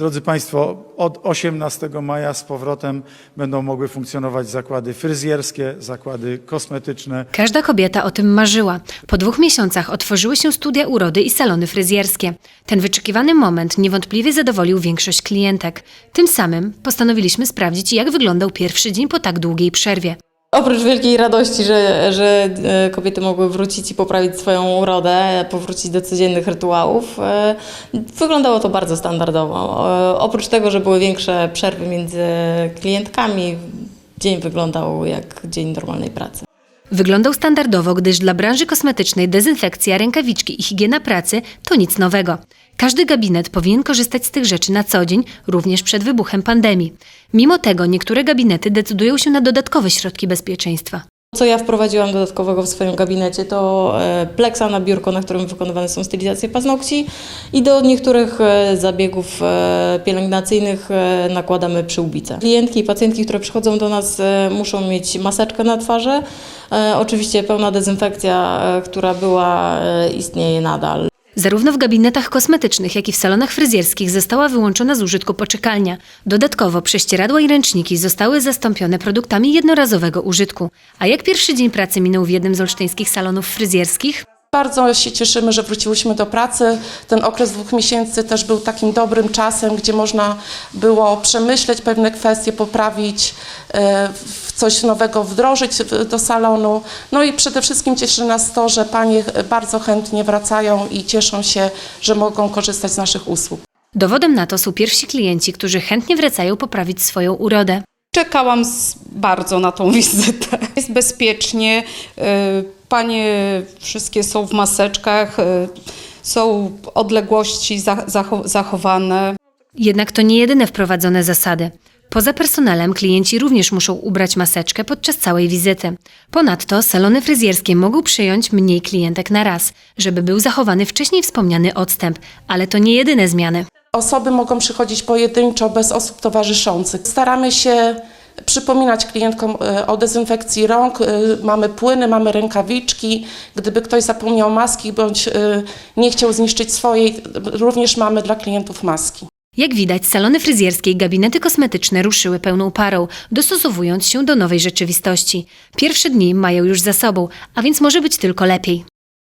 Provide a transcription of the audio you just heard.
Drodzy Państwo, od 18 maja z powrotem będą mogły funkcjonować zakłady fryzjerskie, zakłady kosmetyczne. Każda kobieta o tym marzyła. Po dwóch miesiącach otworzyły się studia urody i salony fryzjerskie. Ten wyczekiwany moment niewątpliwie zadowolił większość klientek. Tym samym postanowiliśmy sprawdzić, jak wyglądał pierwszy dzień po tak długiej przerwie. Oprócz wielkiej radości, że, że e, kobiety mogły wrócić i poprawić swoją urodę, powrócić do codziennych rytuałów, e, wyglądało to bardzo standardowo. E, Oprócz tego, że były większe przerwy między klientkami, dzień wyglądał jak dzień normalnej pracy. Wyglądał standardowo, gdyż dla branży kosmetycznej dezynfekcja, rękawiczki i higiena pracy to nic nowego. Każdy gabinet powinien korzystać z tych rzeczy na co dzień, również przed wybuchem pandemii. Mimo tego niektóre gabinety decydują się na dodatkowe środki bezpieczeństwa. Co ja wprowadziłam dodatkowego w swoim gabinecie to e, pleksa na biurko, na którym wykonywane są stylizacje paznokci i do niektórych e, zabiegów e, pielęgnacyjnych nakładamy przyłbice. Klientki i pacjentki, które przychodzą do nas muszą mieć maseczkę na twarzy. Oczywiście pełna dezynfekcja, która była, istnieje nadal. Zarówno w gabinetach kosmetycznych, jak i w salonach fryzjerskich została wyłączona z użytku poczekalnia. Dodatkowo prześcieradła i ręczniki zostały zastąpione produktami jednorazowego użytku. A jak pierwszy dzień pracy minął w jednym z olsztyńskich salonów fryzjerskich? Bardzo się cieszymy, że wróciłyśmy do pracy. Ten okres dwóch miesięcy też był takim dobrym czasem, gdzie można było przemyśleć pewne kwestie, poprawić, e, coś nowego wdrożyć do salonu. No i przede wszystkim cieszy nas to, że panie bardzo chętnie wracają i cieszą się, że mogą korzystać z naszych usług. Dowodem na to są pierwsi klienci, którzy chętnie wracają poprawić swoją urodę. Czekałam bardzo na tą wizytę. Jest bezpiecznie, y, panie wszystkie są w maseczkach, y, są odległości za, zacho- zachowane. Jednak to nie jedyne wprowadzone zasady. Poza personelem klienci również muszą ubrać maseczkę podczas całej wizyty. Ponadto salony fryzjerskie mogą przyjąć mniej klientek na raz, żeby był zachowany wcześniej wspomniany odstęp, ale to nie jedyne zmiany. Osoby mogą przychodzić pojedynczo, bez osób towarzyszących. Staramy się przypominać klientkom e, o dezynfekcji rąk. E, Mamy płyny, mamy rękawiczki. Gdyby ktoś zapomniał maski bądź e, nie chciał zniszczyć swojej, również mamy dla klientów maski. Jak widać, salony fryzjerskie i gabinety kosmetyczne ruszyły pełną parą, dostosowując się do nowej rzeczywistości. Pierwsze dni mają już za sobą, a więc może być tylko lepiej.